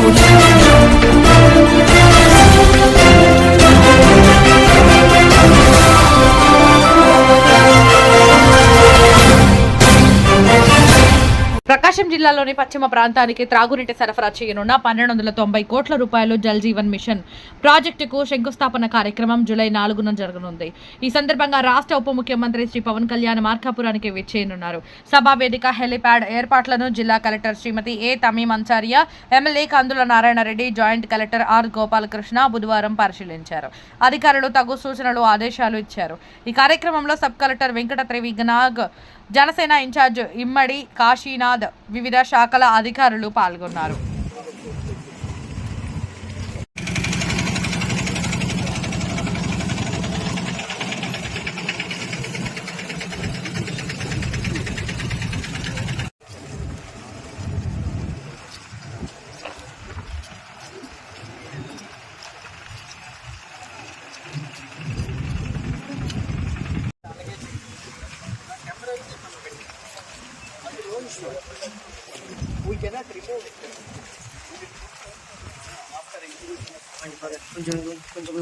Saúde. ప్రకాశం జిల్లాలోని పశ్చిమ ప్రాంతానికి త్రాగునీటి సరఫరా చేయనున్న పన్నెండు వందల తొంభై కోట్ల రూపాయలు జల్ జీవన్ మిషన్ ప్రాజెక్టుకు శంకుస్థాపన కార్యక్రమం జూలై నాలుగున జరగనుంది. ఈ సందర్భంగా రాష్ట్ర ఉప ముఖ్యమంత్రి శ్రీ పవన్ కళ్యాణ్ మార్కాపురానికి విచ్చేయనున్నారు. సభా వేదిక హెలిప్యాడ్ ఏర్పాట్లను జిల్లా collector Shrimati A Tameem Ansariya MLA Kandula Narayanareddy joint collector R Gopalakrishna బుధవారం పరిశీలించారు. అధికారులు తగు సూచనలు ఆదేశాలు ఇచ్చారు. ఈ కార్యక్రమంలో sub collector Venkata Trivighnag Janasena in-charge Immadi Kasinath వివిధ శాఖల అధికారులు పాల్గొన్నారు. We cannot remove it. After Is కొంచెం కొంచెం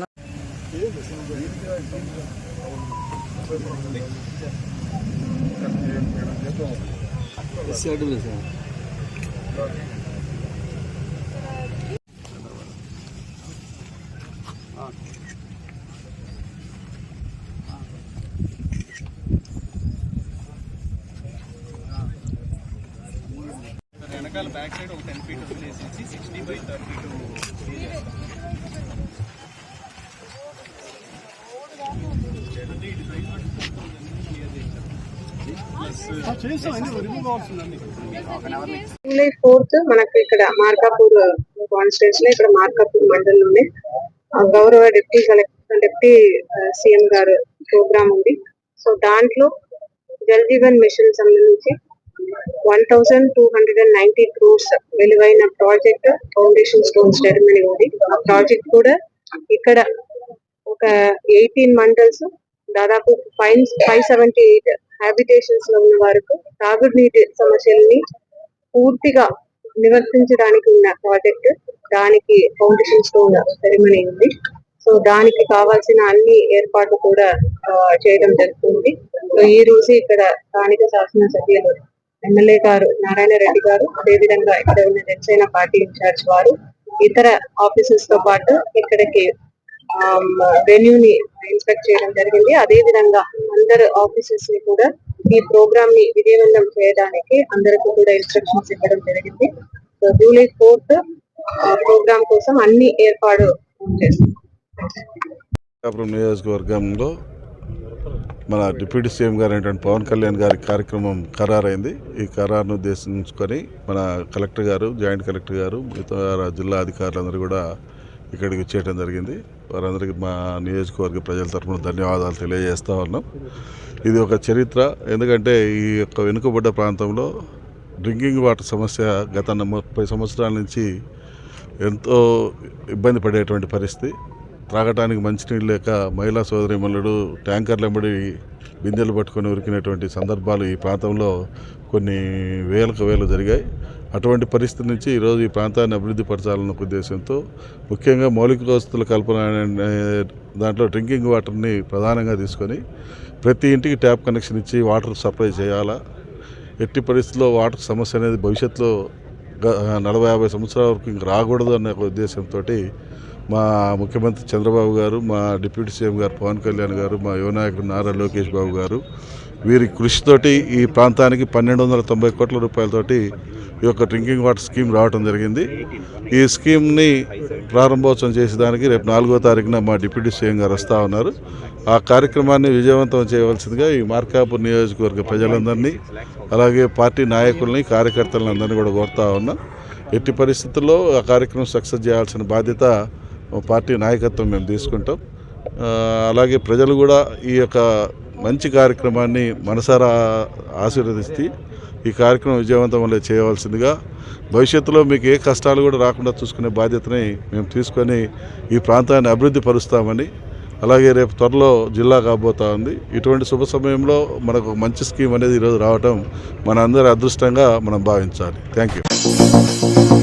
వెనకాల బ్యాక్ సైడ్ ఒక ten feet వదిలేసేసి sixty by thirty two July fourth మనకు ఇక్కడ మార్కాపూర్ కాన్స్టిట్యూన్సీ లో ఇక్కడ మార్కాపూర్ మండలంలోనే ఆ, గౌరవ డిప్యూటీ కలెక్టర్ డిప్యూటీ సీఎం గారు ప్రోగ్రామ్ ఉంది. సో దాంట్లో జల్ జీవన్ మిషన్ సంబంధించి one thousand two hundred and ninety crores విలువైన ప్రాజెక్ట్ ఫౌండేషన్ స్టోన్ సెరమనీ ఉంది. ఆ ప్రాజెక్ట్ కూడా ఇక్కడ ఒక ఎయిటీన్ మండల్స్ దాదాపు ఫైవ్ ఫైవ్ సెవెంటీ ఎయిట్ హ్యాబిటేషన్స్లో ఉన్న వరకు తాగునీటి సమస్యల్ని పూర్తిగా నివర్తించడానికి ఉన్న ప్రాజెక్ట్ దానికి ఫౌండేషన్ స్టోన్ సెరమనీ ఉంది. సో దానికి కావాల్సిన అన్ని ఏర్పాట్లు కూడా చేయడం జరుగుతుంది. సో ఈ రోజు ఇక్కడ స్థానిక శాసనసభ్యులు ఎమ్మెల్యే గారు నారాయణ రెడ్డి గారు అదేవిధంగా ఇక్కడ ఉన్న జనసేన పార్టీ ఇన్ఛార్జ్ వారు ఇతర ఆఫీసెస్తో పాటు ఇక్కడికి వెన్యూ ని ఇన్స్పెక్ట్ చేయడం జరిగింది. అదే విధంగా అందరు ఆఫీసెస్ని కూడా ఈ ప్రోగ్రామ్ని విజయవంతం చేయడానికి అందరికీ కూడా ఇన్స్ట్రక్షన్స్ ఇవ్వడం జరిగింది. సో జూలై ఫోర్త్ ప్రోగ్రామ్ కోసం అన్ని ఏర్పాటు చేస్తాం నియోజకవర్గంలో మన డిప్యూటీ సీఎం గారు అయినటువంటి పవన్ కళ్యాణ్ గారి కార్యక్రమం ఖరారైంది. ఈ ఖరారును ఉద్దేశించుకొని మన కలెక్టర్ గారు జాయింట్ కలెక్టర్ గారు మిగతా జిల్లా అధికారులందరూ కూడా ఇక్కడికి వచ్చేయడం జరిగింది. వారందరికీ మా నియోజకవర్గ ప్రజల తరఫున ధన్యవాదాలు తెలియజేస్తూ ఉన్నాం. ఇది ఒక చరిత్ర. ఎందుకంటే ఈ యొక్క వెనుకబడ్డ ప్రాంతంలో డ్రింకింగ్ వాటర్ సమస్య గత ముప్పై సంవత్సరాల నుంచి ఎంతో ఇబ్బంది పడేటువంటి పరిస్థితి. త్రాగటానికి మంచినీళ్ళు లేక మహిళా సోదరిమల్లుడు ట్యాంకర్లు వెంబడి బిందెలు పట్టుకొని ఉరికినటువంటి సందర్భాలు ఈ ప్రాంతంలో కొన్ని వేలకు వేలు జరిగాయి. అటువంటి పరిస్థితి నుంచి ఈరోజు ఈ ప్రాంతాన్ని అభివృద్ధి పరచాలన్న ఉద్దేశంతో ముఖ్యంగా మౌలిక వసతుల కల్పన దాంట్లో డ్రింకింగ్ వాటర్ని ప్రధానంగా తీసుకొని ప్రతి ఇంటికి ట్యాప్ కనెక్షన్ ఇచ్చి వాటర్ సప్లై చేయాలా? ఎట్టి పరిస్థితుల్లో వాటర్ సమస్య అనేది భవిష్యత్తులో నలభై యాభై సంవత్సరాల వరకు ఇంక రాకూడదు అనే ఒక ఉద్దేశంతో మా ముఖ్యమంత్రి చంద్రబాబు గారు మా డిప్యూటీ సీఎం గారు పవన్ కళ్యాణ్ గారు మా యువ నాయకుడు నారా లోకేష్ బాబు గారు వీరి కృషితోటి ఈ ప్రాంతానికి పన్నెండు వందల తొంభై కోట్ల రూపాయలతోటి ఈ యొక్క డ్రింకింగ్ వాటర్ స్కీమ్ రావడం జరిగింది. ఈ స్కీమ్ని ప్రారంభోత్సవం చేసేదానికి రేపు నాలుగో తారీఖున మా డిప్యూటీ సీఎం గారు వస్తూ ఉన్నారు. ఆ కార్యక్రమాన్ని విజయవంతం చేయవలసిందిగా ఈ మార్కాపూర్ నియోజకవర్గ ప్రజలందరినీ అలాగే పార్టీ నాయకుల్ని కార్యకర్తలందరినీ కూడా కోరుతా ఉన్నా. ఎట్టి పరిస్థితుల్లో ఆ కార్యక్రమం సక్సెస్ చేయాల్సిన బాధ్యత పార్టీ నాయకత్వం మేము తీసుకుంటాం. అలాగే ప్రజలు కూడా ఈ యొక్క మంచి కార్యక్రమాన్ని మనసారా ఆశీర్వదిస్తే ఈ కార్యక్రమం విజయవంతం వల్ల చేయవలసిందిగా భవిష్యత్తులో మీకు ఏ కష్టాలు కూడా రాకుండా చూసుకునే బాధ్యతని మేము తీసుకొని ఈ ప్రాంతాన్ని అభివృద్ధి పరుస్తామని అలాగే రేపు త్వరలో జిల్లా కాబోతా ఉంది. ఇటువంటి శుభ సమయంలో మనకు మంచి స్కీమ్ అనేది ఈరోజు రావటం మన అందరి అదృష్టంగా మనం భావించాలి. Thank you.